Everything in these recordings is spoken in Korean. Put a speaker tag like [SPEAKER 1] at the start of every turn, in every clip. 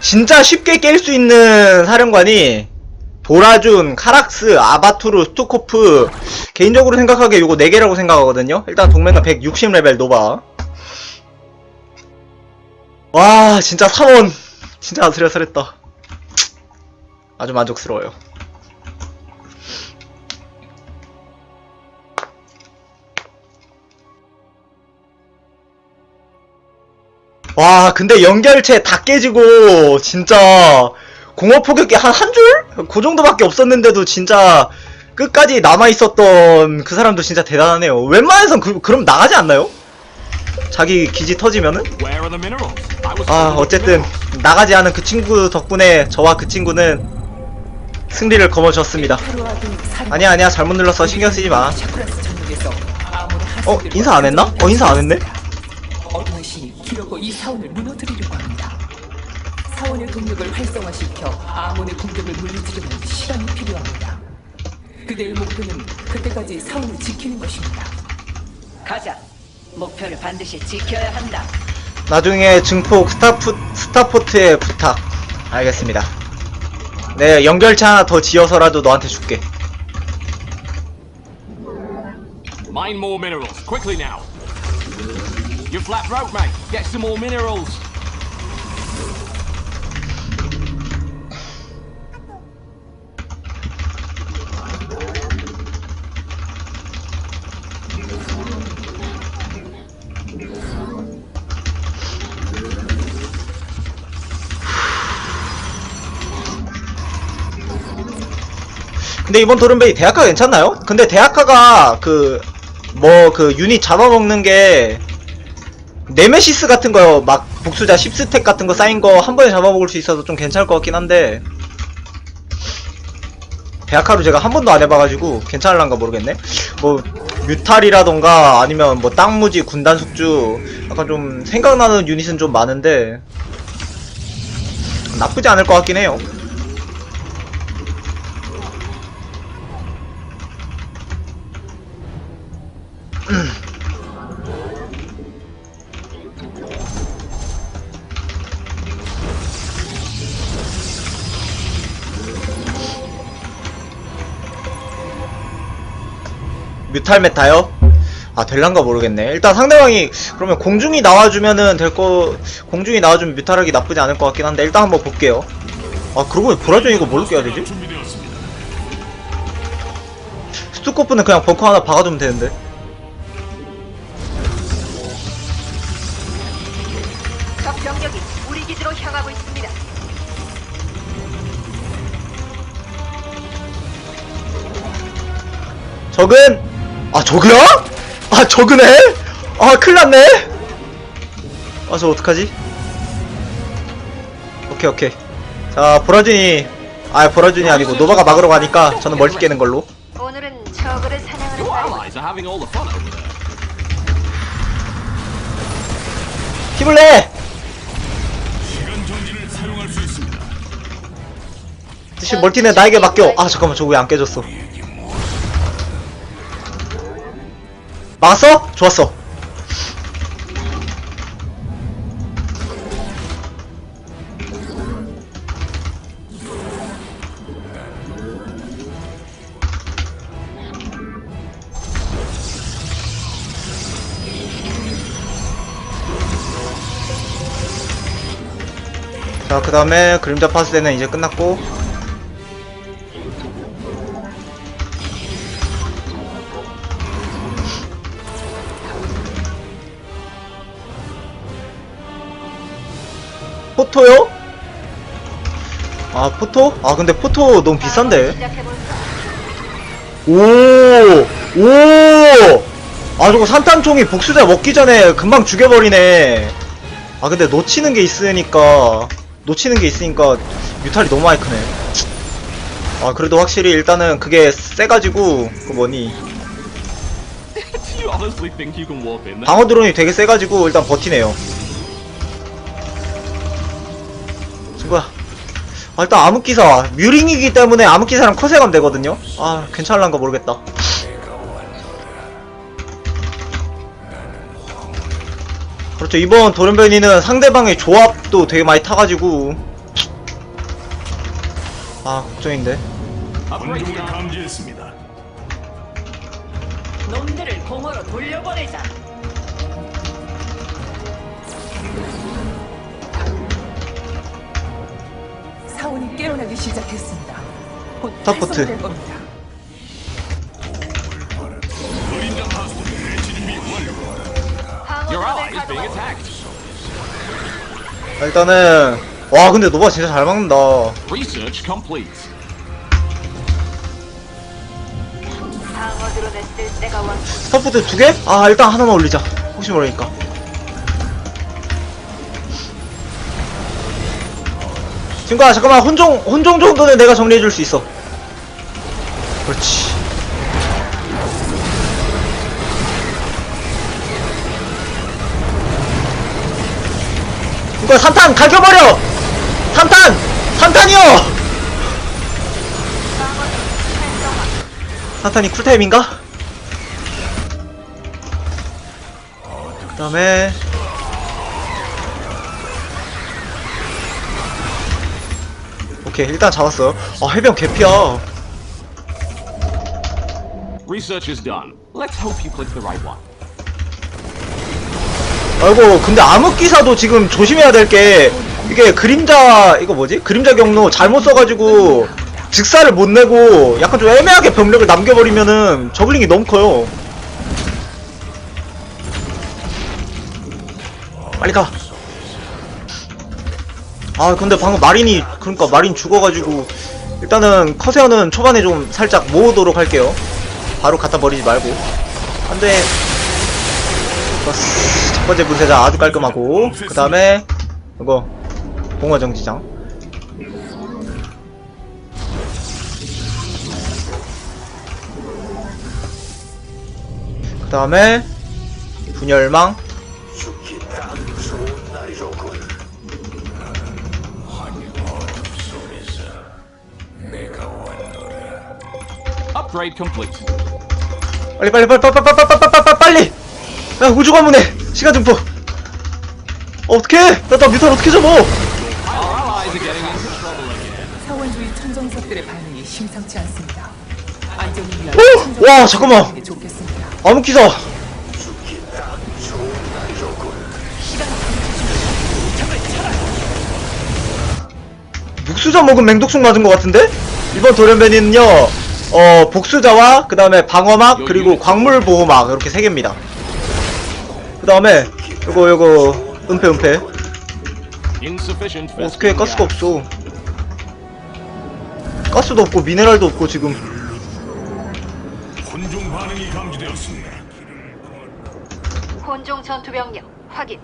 [SPEAKER 1] 진짜 쉽게 깰 수 있는 사령관이 보라준, 카락스, 아바투르, 스투코프 개인적으로 생각하기에 요거 4개라고 생각하거든요. 일단 동맹은 160레벨 노바. 와 진짜 3원. 진짜 아슬아슬했다. 아주 만족스러워요 와 근데 연결체 다 깨지고 진짜 공업 포격기 한 한 줄? 그 정도밖에 없었는데도 진짜 끝까지 남아있었던 그 사람도 진짜 대단하네요 웬만해선 그, 그럼 나가지 않나요? 자기 기지 터지면은? 아 어쨌든. 나가지 않은 그 친구 덕분에 저와 그 친구는 승리를 거머쥐었습니다 아니야 아니야 잘못 눌렀어 신경 쓰지 마
[SPEAKER 2] 샤크라스 전역에서 아몬의
[SPEAKER 1] 어? 인사 안 했나? 어 인사 안 했네?
[SPEAKER 2] 기어고 이 사원을 무너뜨리려고 합니다. 사원의 동력을 활성화시켜 아몬의 공격을 물리치려면 시간이 필요합니다. 그대의 목표는 그때까지 사원을 지키는 것입니다.
[SPEAKER 3] 가자. 목표를 반드시 지켜야 한다.
[SPEAKER 1] 나중에 증폭 스타프, 스타포트에 부탁 알겠습니다 네 연결체 하나 더 지어서라도 너한테 줄게
[SPEAKER 4] Mine more minerals, quickly now. You flat broke, mate. Get some more minerals.
[SPEAKER 1] 근데 이번 도른베이 대학가 괜찮나요? 근데 대학가가 그 뭐 그 유닛 잡아먹는 게 네메시스 같은 거막 복수자 10스택 같은 거 쌓인 거 한 번에 잡아먹을 수 있어서 좀 괜찮을 것 같긴 한데 대학가로 제가 한 번도 안 해봐가지고 괜찮을란가 모르겠네. 뭐 뮤탈이라던가 아니면 뭐 땅무지 군단 숙주 약간 좀 생각나는 유닛은 좀 많은데 나쁘지 않을 것 같긴 해요 뮤탈 메타요? 아 될란가 모르겠네 일단 상대방이 그러면 공중이 나와주면은 될거 공중이 나와주면 뮤탈하기 나쁘지 않을 것 같긴 한데 일단 한번 볼게요 아 그러고 보라전 이거 뭘로 깨야 되지? 스투코프는 그냥 벙커 하나 박아두면 되는데
[SPEAKER 3] 적 병력이 우리 기지로 향하고 있습니다.
[SPEAKER 1] 적은 아 적이야? 아 적으네? 아 큰일났네 아 저 어떡하지? 오케이 오케이 자 보라준이 아 보라준이 아니고 노바가 막으러 가니까 저는 멀티 깨는 걸로
[SPEAKER 3] 오늘은 적을 사냥하는 날.
[SPEAKER 1] 힘을 내! 대신 멀티는 나에게 맡겨 아 잠깐만 저거 왜 안 깨졌어 막았어? 좋았어 자 그 다음에 그림자 파스대는 이제 끝났고 포토? 아 근데 포토 너무 비싼데
[SPEAKER 3] 시작해볼까?
[SPEAKER 1] 오! 오! 아 저거 산탄총이 복수자 먹기 전에 금방 죽여버리네 아 근데 놓치는 게 있으니까 놓치는 게 있으니까 뮤탈이 너무 많이 크네 아 그래도 확실히 일단은 그게 세가지고 그 뭐니? 방어 드론이 되게 세가지고 일단 버티네요 아 일단 암흑기사 뮤링이기 때문에 암흑기사랑 커세감 되거든요 아 괜찮을란가 모르겠다 그렇죠 이번 도련변이는 상대방의 조합도 되게 많이 타가지고 아 걱정인데.
[SPEAKER 5] 감지했습니다.
[SPEAKER 3] 놈들을 공허로 돌려보내자.
[SPEAKER 2] 타운이 깨어나기 시작했습니다. 곧
[SPEAKER 1] 서포트.
[SPEAKER 2] 될 겁니다.
[SPEAKER 1] 일단은 와 근데 노바 진짜 잘 막는다. 스터프트 두 개? 아 일단 하나만 올리자. 혹시 모르니까. 친구야 잠깐만 혼종 혼종 정도는 내가 정리해줄 수 있어. 그렇지. 이거 산탄 갈겨버려! 산탄! 산탄이요! 산탄이 쿨타임인가? 그 다음에 오케이 일단 잡았어요 아 해병 개피야
[SPEAKER 4] Research is done. Let's hope you click the right one.
[SPEAKER 1] 아이고 근데 암흑기사도 지금 조심해야 될 게 이게 그림자 이거 뭐지? 그림자 경로 잘못 써가지고 직사를 못 내고 약간 좀 애매하게 병력을 남겨버리면은 저글링이 너무 커요 빨리 가. 아 근데 방금 마린이 그러니까 마린 죽어가지고 일단은 커세어는 초반에 좀 살짝 모으도록 할게요. 바로 갖다 버리지 말고. 안돼. 첫 번째 분쇄자 아주 깔끔하고 그 다음에 이거 공허정지장. 그 다음에 분열망.
[SPEAKER 4] Upgrade complete.
[SPEAKER 1] 빨리 빨리 빨리 빨리 빨리 빨리 빨리 빨리 빨리 야 우주 관문에 시간 증폭 어, 어떡해 나나 뮤탈 어떻게 잡아
[SPEAKER 4] Our allies are getting into trouble again.
[SPEAKER 2] 사원주의 천정석들의 반응이 심상치 않습니다. 안전을 위한
[SPEAKER 1] 오!
[SPEAKER 2] 천정석을
[SPEAKER 1] 와, 잠깐만.
[SPEAKER 2] 하는 게 좋겠습니다.
[SPEAKER 1] 암흑기사 육수자 먹은 맹독충 맞은 것 같은데? 이번 돌연변이는요 어 복수자와 그 다음에 방어막 그리고 광물 보호막 이렇게 세 개입니다 그 다음에 요거 요거 은폐 은폐 어, 어떻게 가스가. 없어 가스도 없고 미네랄도 없고 지금
[SPEAKER 5] 혼종 반응이 감지되었습니다.
[SPEAKER 3] 혼종 전투 병력 확인.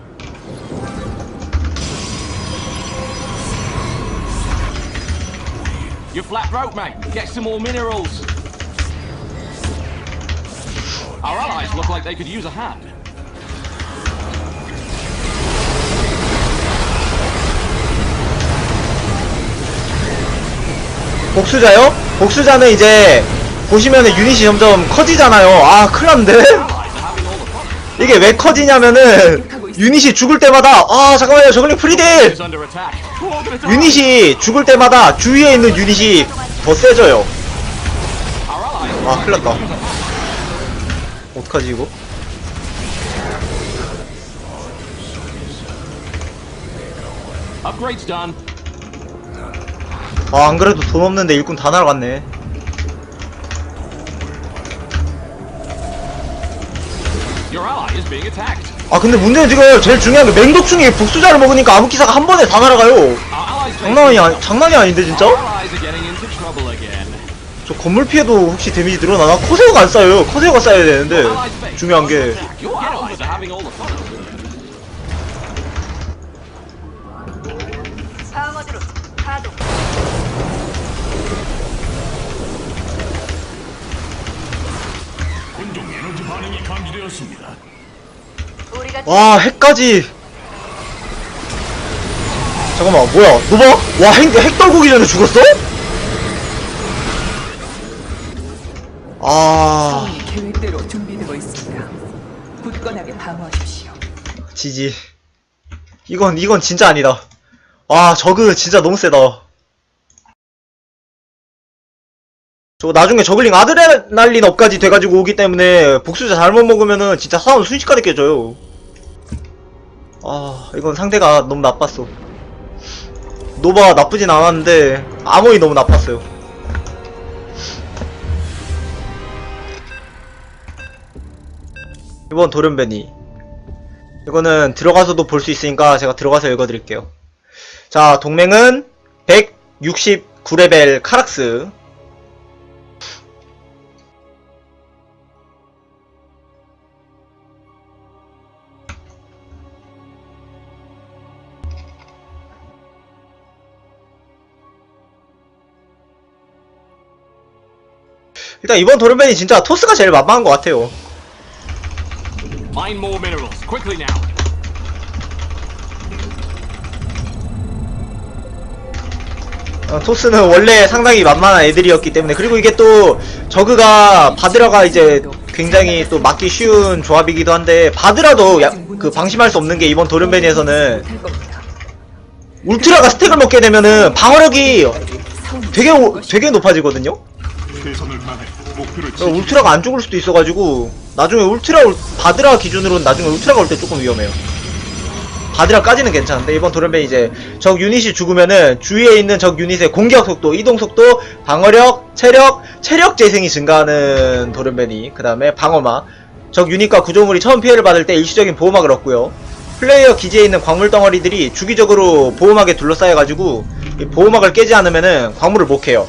[SPEAKER 4] You flat broke, mate. Get some more minerals. Our allies look like they could use a hand.
[SPEAKER 1] 복수자요? 복수자는 이제 보시면은 유닛이 점점 커지잖아요. 아, 큰일 났는데?
[SPEAKER 4] Allies are having all the fun.
[SPEAKER 1] 이게 왜 커지냐면은 유닛이 죽을 때마다 아, 잠깐만요. 저글링 프리딜! 유닛이 죽을 때마다 주위에 있는 유닛이 더 세져요. 아, 큰일 났다. 어떡하지, 이거? 아, 안 그래도 돈 없는데 일꾼 다 날아갔네.
[SPEAKER 4] Your ally is being attacked.
[SPEAKER 1] 아, 근데 문제는 지금 제일 중요한 게 맹독충이 복수자를 먹으니까 암흑기사가 한 번에 다 날아가요. 장난이, 아니, 장난이 아닌데, 진짜? 저 건물 피해도 혹시 데미지 늘어나나? 커세어가 안 쌓여요. 커세어가 쌓여야 되는데. 중요한 게
[SPEAKER 5] 감지되었습니다.
[SPEAKER 1] 와 핵까지 잠깐만 뭐야 노바? 와 핵, 핵 떨구기 전에 죽었어? 아
[SPEAKER 2] 계획대로 준비되고 있습니다. 굳건하게 방어하십시오.
[SPEAKER 1] 지지 이건 이건 진짜 아니다 와 저그 진짜 너무 세다 저 나중에 저글링 아드레날린 업까지 돼가지고 오기 때문에 복수자 잘못 먹으면은 진짜 사람 순식간에 깨져요. 아, 이건 상대가 너무 나빴어. 노바 나쁘진 않았는데, 아몬이 너무 나빴어요. 이번 돌연변이. 이거는 들어가서도 볼 수 있으니까 제가 들어가서 읽어드릴게요. 자, 동맹은 169레벨 카락스. 일단 이번 도련변이 진짜 토스가 제일 만만한 것 같아요.
[SPEAKER 4] Mine more minerals, quickly now.
[SPEAKER 1] 어, 토스는 원래 상당히 만만한 애들이었기 때문에 그리고 이게 또 저그가 바드라가 이제 굉장히 또 맞기 쉬운 조합이기도 한데 바드라도 야, 그 방심할 수 없는 게 이번
[SPEAKER 2] 겁니다.
[SPEAKER 1] 울트라가 스택을 먹게 되면은 방어력이 되게 오-. 되게 높아지거든요.
[SPEAKER 5] 다해
[SPEAKER 1] 그러니까 울트라가 안 죽을 수도 있어가지고 나중에 울트라 올- 바드라 기준으로는 나중에 울트라가 올 때 조금 위험해요. 바드라까지는 괜찮은데 이번 도련변 이제 적 유닛이 죽으면은 주위에 있는 적 유닛의 공격 속도, 이동 속도, 방어력, 체력, 체력 재생이 증가하는 도련변이 그 다음에 방어막 적 유닛과 구조물이 처음 피해를 받을 때 일시적인 보호막을 얻고요. 플레이어 기지에 있는 광물 덩어리들이 주기적으로 보호막에 둘러싸여가지고 이 보호막을 깨지 않으면은 광물을 못 캐요.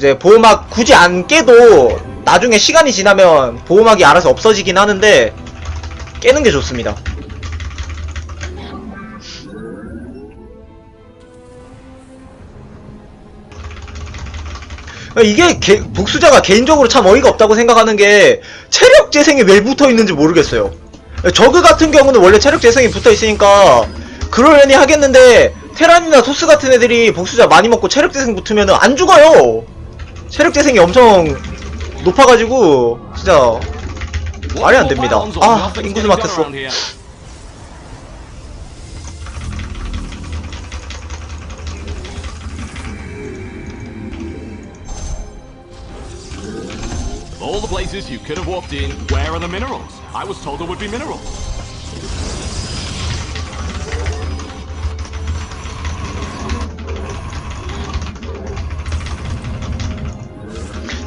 [SPEAKER 1] 이제 보호막 굳이 안 깨도 나중에 시간이 지나면 보호막이 알아서 없어지긴 하는데 깨는 게 좋습니다. 이게 개- 복수자가 개인적으로 참 어이가 없다고 생각하는 게 체력 재생이 왜 붙어 있는지 모르겠어요. 저그 같은 경우는 원래 체력 재생이 붙어 있으니까 그러려니 하겠는데 테란이나 토스 같은 애들이 복수자 많이 먹고 체력 재생 붙으면 안 죽어요. 체력 재생이 엄청 높아가지고 진짜 말이 안 됩니다. 아 인구수 막혔어.
[SPEAKER 4] All the places you could have walked in, where are the minerals? I was told there would be minerals.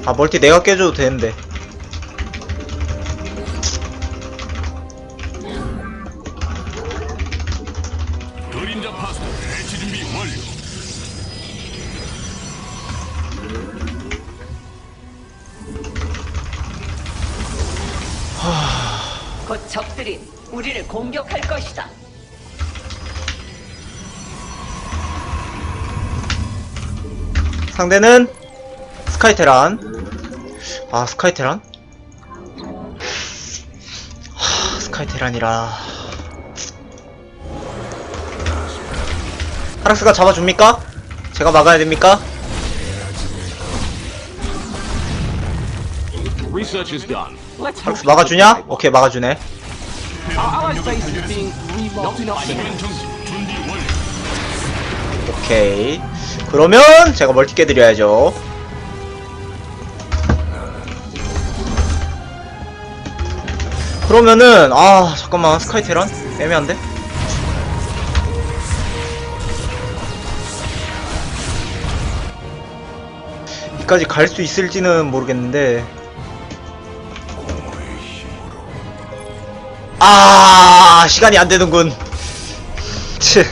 [SPEAKER 1] 아 멀티 내가 깨줘도 되는데.
[SPEAKER 5] 그림자 파스타 배치 준비 완료.
[SPEAKER 3] 곧 적들이 우리를 공격할 것이다.
[SPEAKER 1] 상대는 스카이테란. 아 스카이테란? 하, 스카이테란이라. 하락스가 잡아줍니까? 제가 막아야 됩니까? 하락스 막아주냐? 오케이 막아주네. 오케이. 그러면 제가 멀티 깨드려야죠. 그러면은 아 잠깐만 스카이 테란 애매한데? 이까지 갈 수 있을지는 모르겠는데 아 시간이 안 되는군. 치.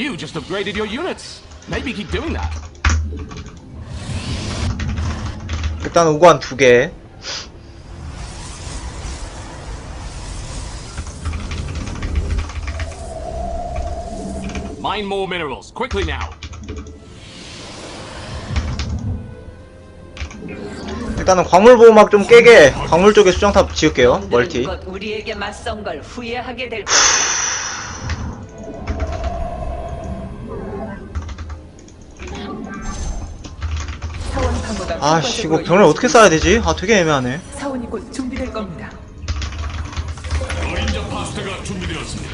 [SPEAKER 4] You just upgraded your units. Maybe keep doing that.
[SPEAKER 1] 일단 우관 두 개.
[SPEAKER 4] Mine more minerals quickly now.
[SPEAKER 1] 일단은 광물 보호막 좀 깨게 광물 쪽에 수정탑 지을게요. 멀티.
[SPEAKER 2] 우리에게 맞선 걸 후회하게 될.
[SPEAKER 1] 아씨 이거
[SPEAKER 2] 효과적으로
[SPEAKER 1] 병을 어떻게 쌓아야 되지? 아 되게 애매하네.
[SPEAKER 2] 사원이 곧 준비될 겁니다.
[SPEAKER 5] 그림자 파스타가 준비되었습니다.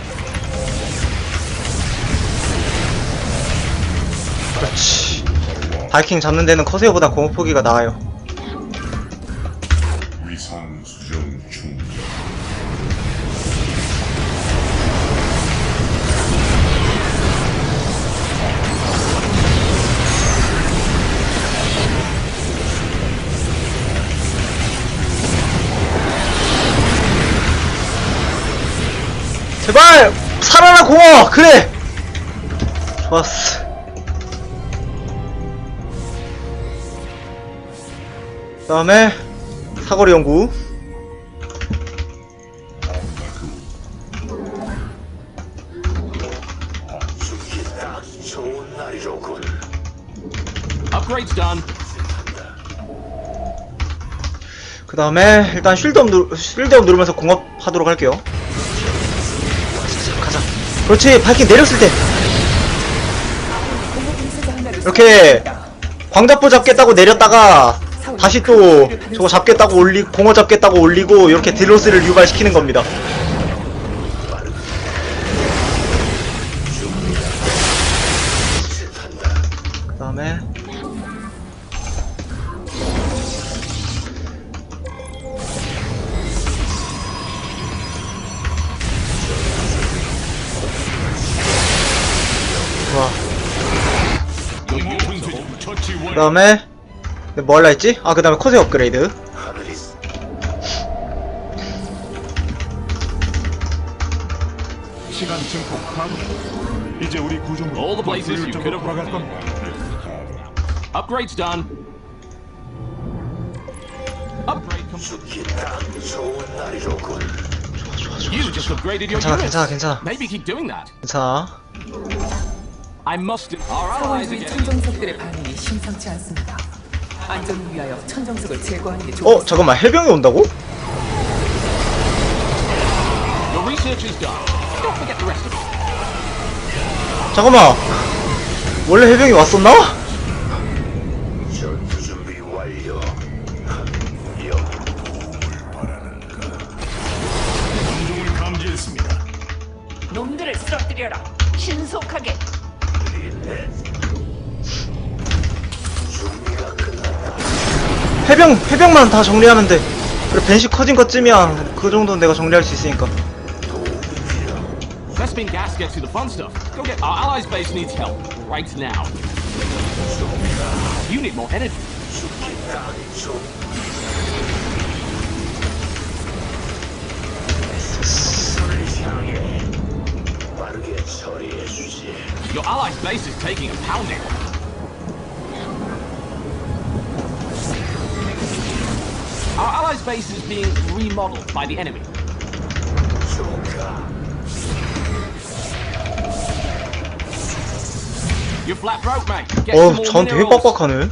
[SPEAKER 1] 그렇지. 바이킹 잡는 데는 커세어보다 공업포기가 나아요. 공어 그래. 좋았어. 그 다음에 사거리 연구. 그 다음에 일단 쉴드업, 누, 쉴드업 누르면서 공업하도록 할게요. 그렇지, 바이킹 내렸을 때. 이렇게 광자포 잡겠다고 내렸다가 다시 또 저거 잡겠다고 올리고 공어 잡겠다고 올리고 이렇게 딜로스를 유발시키는 겁니다. 그. 다음에 뭐 할라 했지? 아 그 다음에 코세 업그레이드
[SPEAKER 5] 시간 증폭. 이제 우리 구조물
[SPEAKER 4] All the places you
[SPEAKER 5] 돌아갈 겁니다.
[SPEAKER 4] Upgrade's done. Just upgraded your
[SPEAKER 1] 괜찮아
[SPEAKER 4] units.
[SPEAKER 1] 괜찮아 괜찮아
[SPEAKER 4] Maybe keep doing that.
[SPEAKER 1] 괜찮아
[SPEAKER 4] I must. Our getting.
[SPEAKER 2] 천정석들의 반응이 심상치 않습니다. 안전을 위하여 천정석을 제거하는
[SPEAKER 1] 게어
[SPEAKER 2] 좋겠습니다.
[SPEAKER 1] 잠깐만 해병이 온다고?
[SPEAKER 4] Your research is done. Don't forget the rest of it.
[SPEAKER 1] 잠깐만 원래 해병이 왔었나? 해병만 다 정리하면 돼 그래 벤시 커진 것쯤이야 그 정도는 내가 정리할 수 있으니까
[SPEAKER 4] Vespine gas gets you the fun stuff. Go get. Our allies' base needs help right now. You need more energy. Your allies' base is taking a pounding. Allies' base is being remodeled by the enemy. You're flat broke, mate. Get some
[SPEAKER 1] 어
[SPEAKER 4] more
[SPEAKER 1] 전 되게
[SPEAKER 4] minerals.
[SPEAKER 1] 빡빡하네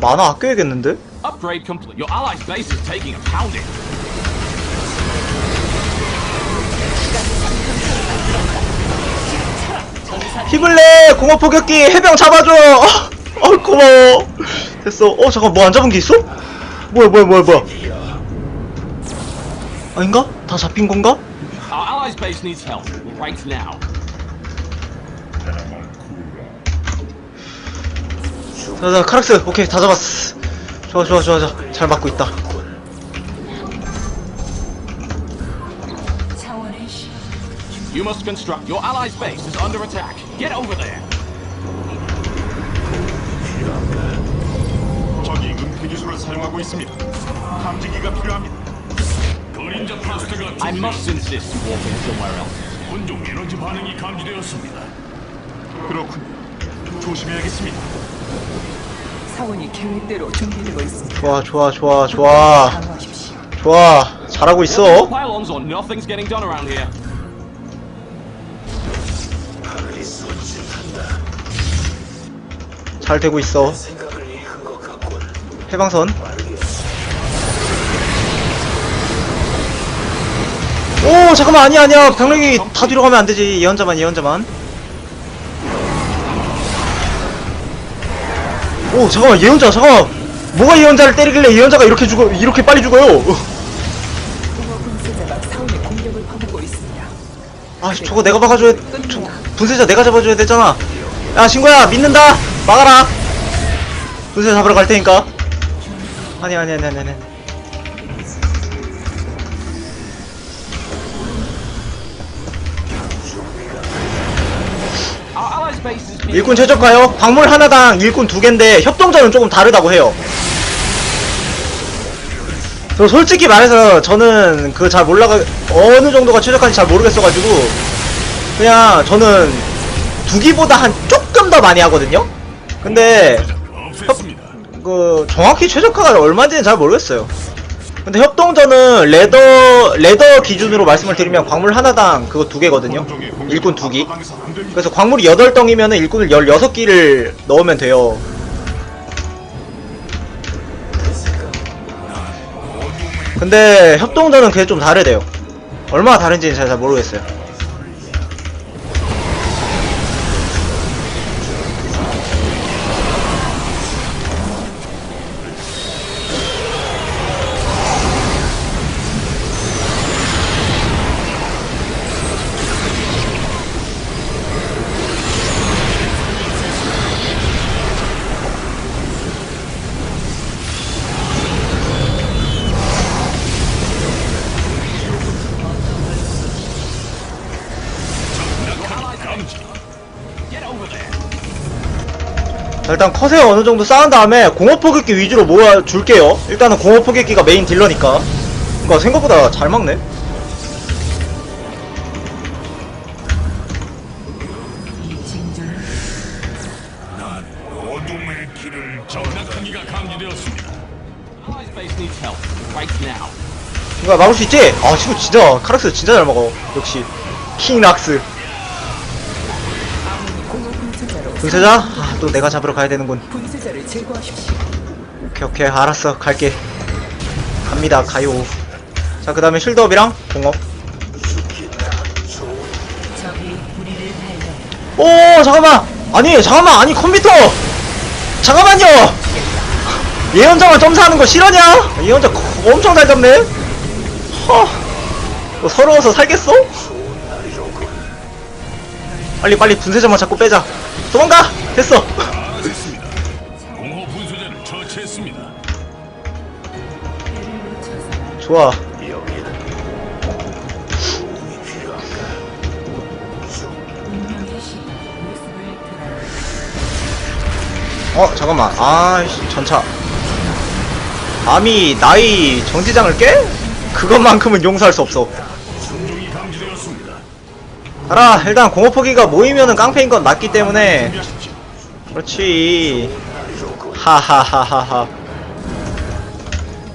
[SPEAKER 1] 만화 아껴야겠는데?
[SPEAKER 4] Upgrade complete. Your allies' base is taking a pounding.
[SPEAKER 1] 힘을 내! 공업 포격기 해병 잡아줘! 어, 어 고마워 됐어 어 잠깐 뭐 안 잡은 게 있어? 뭐야 뭐야 뭐야 뭐야 아닌가? 다 잡힌 건가?
[SPEAKER 4] Our allies' base needs help right now.
[SPEAKER 1] 자 자 카락스 오케이 다 잡았어 좋아 좋아 좋아 좋아 잘 맞고 있다
[SPEAKER 2] 차원의 시
[SPEAKER 4] You must construct. Your allies' base is under attack. Get over there.
[SPEAKER 5] 적이 은폐 기술을 사용하고 있습니다. 탐지기가 필요합니다. 그림자 파스타가
[SPEAKER 4] I must insist you walk in somewhere else.
[SPEAKER 5] 본종 에너지 반응이 감지되었습니다. 그렇군요. 조심해야겠습니다.
[SPEAKER 2] 사원이 계획대로 준비되고 있습니다.
[SPEAKER 1] 좋아 좋아 좋아 좋아
[SPEAKER 2] 강화하십시오.
[SPEAKER 1] 좋아 잘 잘하고 있어
[SPEAKER 4] Pylons or nothing's getting done around here.
[SPEAKER 1] 잘 되고 있어. 해방선. 오 잠깐만 아니야 아니야. 병력이 다 뒤로 가면 안 되지. 예언자만 예언자만. 오 잠깐만 예언자 잠깐만. 뭐가 예언자를 때리길래 예언자가 이렇게 죽어 이렇게 빨리 죽어요. 아 저거 내가 막아줘야 저 분쇄자 내가 잡아줘야 되잖아. 야 친구야 믿는다 막아라. 분쇄자 잡으러 갈 테니까. 아니 아니 아니 아니 아니. 일꾼 최적화요? 광물 하나당 일꾼 두 개인데 협동전은 조금 다르다고 해요. 저 솔직히 말해서 저는 그 잘 몰라가 어느 정도가 최적화인지 잘 모르겠어가지고 그냥 저는 두기보다 한 조금 더 많이 하거든요 근데
[SPEAKER 5] 없앴습니다.
[SPEAKER 1] 그 정확히 최적화가 얼마인지는 잘 모르겠어요. 근데 협동전은 레더 레더 기준으로 말씀을 드리면 광물 하나당 그거 두 개거든요. 일꾼 두 기. 그래서 광물이 8덩이면은 일꾼을 16기를 넣으면 돼요. 근데 협동전은 그게 좀 다르대요. 얼마나 다른지는 잘, 잘 모르겠어요. 일단 컷에 어느 정도 쌓은 다음에 공업 포격기 위주로 모아줄게요. 일단은 공업 포격기가 메인 딜러니까. 그니까 생각보다 잘 막네. 이거 막을 수 있지? 아, 지금 진짜, 카락스 진짜 잘 먹어. 역시. 킹락스.
[SPEAKER 2] 분쇄자?
[SPEAKER 1] 아, 또 내가 잡으러 가야 되는군.
[SPEAKER 2] 분쇄자를 제거하십시오.
[SPEAKER 1] 오케이, 오케이. 알았어. 갈게. 갑니다. 가요. 자, 그 다음에 쉴드업이랑 공업.
[SPEAKER 2] 적이 우리를 발견.
[SPEAKER 1] 오, 잠깐만! 아니, 잠깐만! 아니, 컴퓨터! 잠깐만요! 예언자만 점사하는 거 싫어냐? 예언자 거- 엄청 잘 잡네? 허. 뭐 서러워서 살겠어? 빨리 빨리 분쇄자만 잡고 빼자. 도망가! 됐어!
[SPEAKER 5] 알아냈습니다. 공허 분쇄자를 처치했습니다.
[SPEAKER 1] 좋아. 어, 잠깐만. 아이씨, 전차. 감히 나의 정지장을 깨? 그것만큼은 용서할 수 없어. 알아, 일단 공업포기가 모이면은 깡패인 건 맞기 때문에. 그렇지. 하하하하하.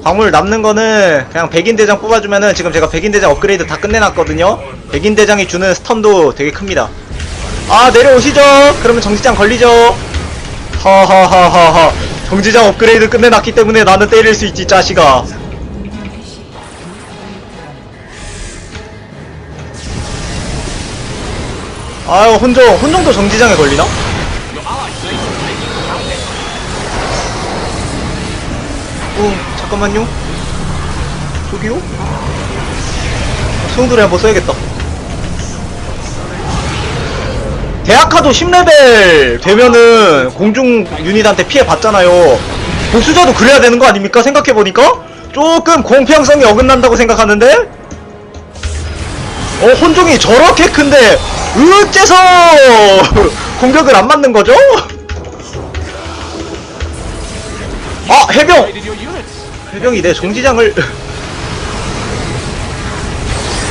[SPEAKER 1] 광물 남는 거는 그냥 백인대장 뽑아주면은 지금 제가 백인대장 업그레이드 다 끝내놨거든요. 백인대장이 주는 스턴도 되게 큽니다. 아, 내려오시죠. 그러면 정지장 걸리죠. 하하하하하. 정지장 업그레이드 끝내놨기 때문에 나는 때릴 수 있지, 자식아. 아유, 혼종, 혼종도 정지장에 걸리나? 어, 잠깐만요. 저기요? 수용돌이 한번 써야겠다. 대학카도 10레벨 되면은 공중 유닛한테 피해 받잖아요. 보수자도 그래야 되는 거 아닙니까? 생각해보니까? 조금 공평성이 어긋난다고 생각하는데? 어, 혼종이 저렇게 큰데, 어째서 공격을 안 맞는 거죠? 아, 해병! 해병이 내 정지장을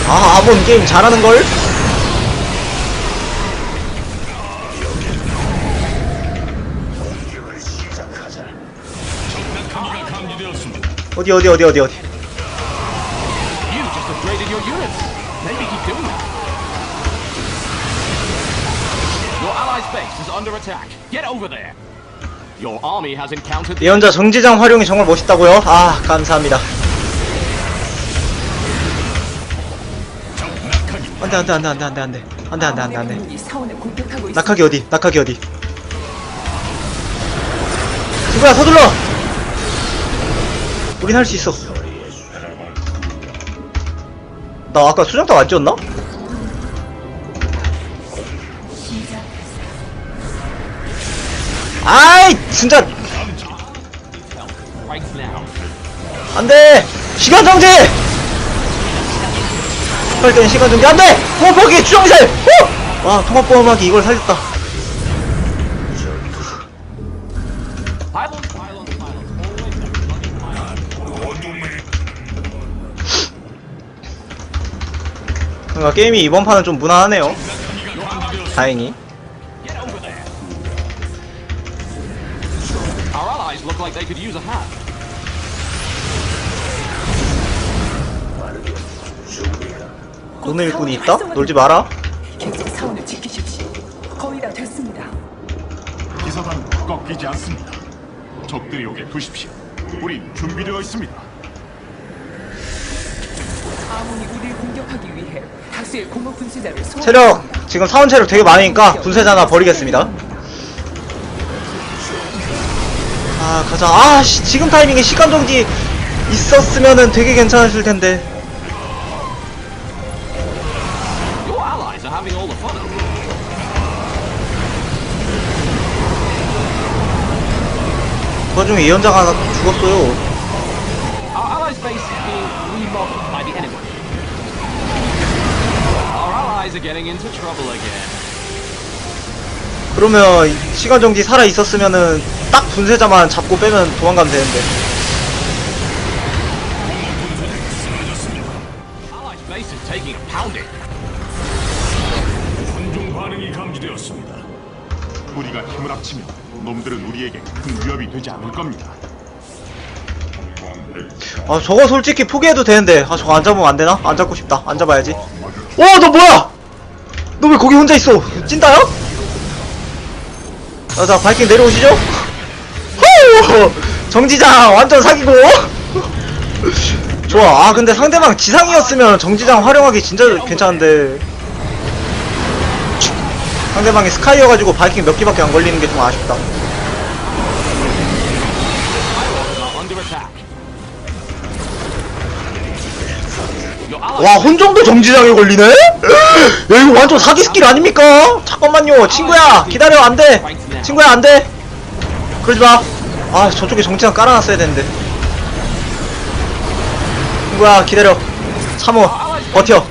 [SPEAKER 1] 아 아몬 게임 잘하는걸?
[SPEAKER 6] 공격을 시작하자.
[SPEAKER 5] 정락하기가 감지되었습니다.
[SPEAKER 1] 어디 어디 날리기 때문에 Your
[SPEAKER 4] allies base is under attack. Get over there. Your army has encountered the
[SPEAKER 1] 예언자 정지장 활용이 정말 멋있다고요? 아 감사합니다. 안돼 안돼 안돼 안돼 안돼 안돼. 안돼 안돼 안돼 안돼. 낙하기 어디? 낙하기 어디? 누구야 서둘러! 우린 할 수 있어. 나 아까 수정탑 안 지웠나? 아이 진짜. 안돼 시간 정지 빨리 시간 정지 안돼 통합보기 주정미사일 후! 와 통합 보험하기 이걸 살렸다 그러니까 게임이 이번 판은 좀 무난하네요 다행히
[SPEAKER 2] 사원이
[SPEAKER 1] 일꾼이 있다? 놀지 마라
[SPEAKER 2] 계속 사원을 지키십시오. 거의 다 됐습니다.
[SPEAKER 5] 기사단 꺾이지 않습니다. 적들이 오게 두십시오. 우린 준비되어 있습니다.
[SPEAKER 2] 아몬이 우리를 공격하기 위해
[SPEAKER 1] 체력 지금 사원 체력 되게 많으니까 분쇄자 하나 버리겠습니다. 아 가자. 아 씨 지금 타이밍에 시간 정지 있었으면은 되게 괜찮았을 텐데. 그 와중에 예언자가 하나 죽었어요
[SPEAKER 4] getting into trouble again.
[SPEAKER 1] 그러면 시간 정지 살아 있었으면은 딱 분쇄자만 잡고 빼면 도망가면 되는데
[SPEAKER 4] Allies' base is taking a pounding.
[SPEAKER 5] 군중 반응이 감지되었습니다. 우리가 힘을 합치면 놈들은 우리에게 큰 위협이 되지 않을 겁니다.
[SPEAKER 1] 아 저거 솔직히 포기해도 되는데 아 저거 안 잡으면 안 되나? 안 잡고 싶다 안 잡아야지 어너 뭐야 너 왜 거기 혼자 있어. 찐따야? 자자 바이킹 내려오시죠. 후! 정지장 완전 사기고. 좋아. 아 근데 상대방 지상이었으면 정지장 활용하기 진짜 괜찮은데. 상대방이 스카이여가지고 바이킹 몇 개밖에 안 걸리는 게 좀 아쉽다 와 혼종도 정지장에 걸리네? 야 이거 완전 사기 스킬 아닙니까? 잠깐만요 친구야 기다려 안돼. 친구야 안돼. 그러지마. 아 저쪽에 정지장 깔아놨어야 되는데. 친구야 기다려. 참어
[SPEAKER 4] Our allies' base
[SPEAKER 1] 버텨.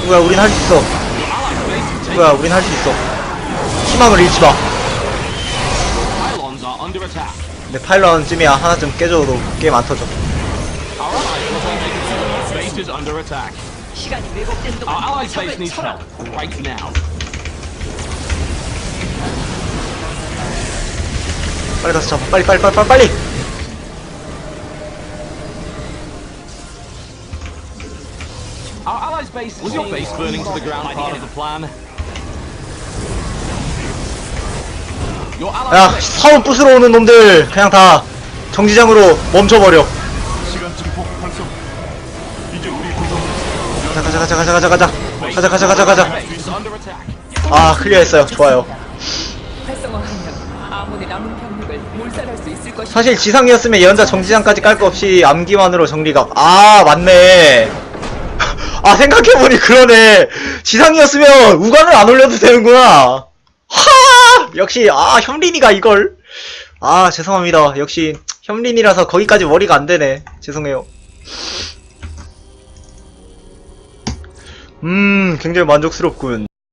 [SPEAKER 1] 친구야 우린 할 수 있어. 친구야 우린 할 수 있어. 희망을 잃지마 내 파일런쯤이야 하나쯤 깨져도 게임 안 터져.
[SPEAKER 3] 시간이 왜곡된 동안 적을 쳐라.
[SPEAKER 1] 빨리 가서 잡아 빨리 빨리 빨리 빨리 빨리
[SPEAKER 4] Our allies' base was your base burning to the ground part of the plan. Your allies'
[SPEAKER 1] 야 사원 부수러 오는 놈들 그냥 다 정지장으로 멈춰버려. 가자 가자 가자 가자 가자 가자. 가자 가자 가자
[SPEAKER 4] attack.
[SPEAKER 1] 아 클리어했어요. 좋아요. 사실 지상이었으면 예언자 정지장까지 깔 거 없이 암기만으로 정리가 아 맞네. 아 생각해보니 그러네. 지상이었으면 우간을 안 올려도 되는구나. 하 역시 아 현린이가 이걸. 아 죄송합니다. 역시 현린이라서 거기까지 머리가 안 되네. 죄송해요. 음 굉장히 만족스럽군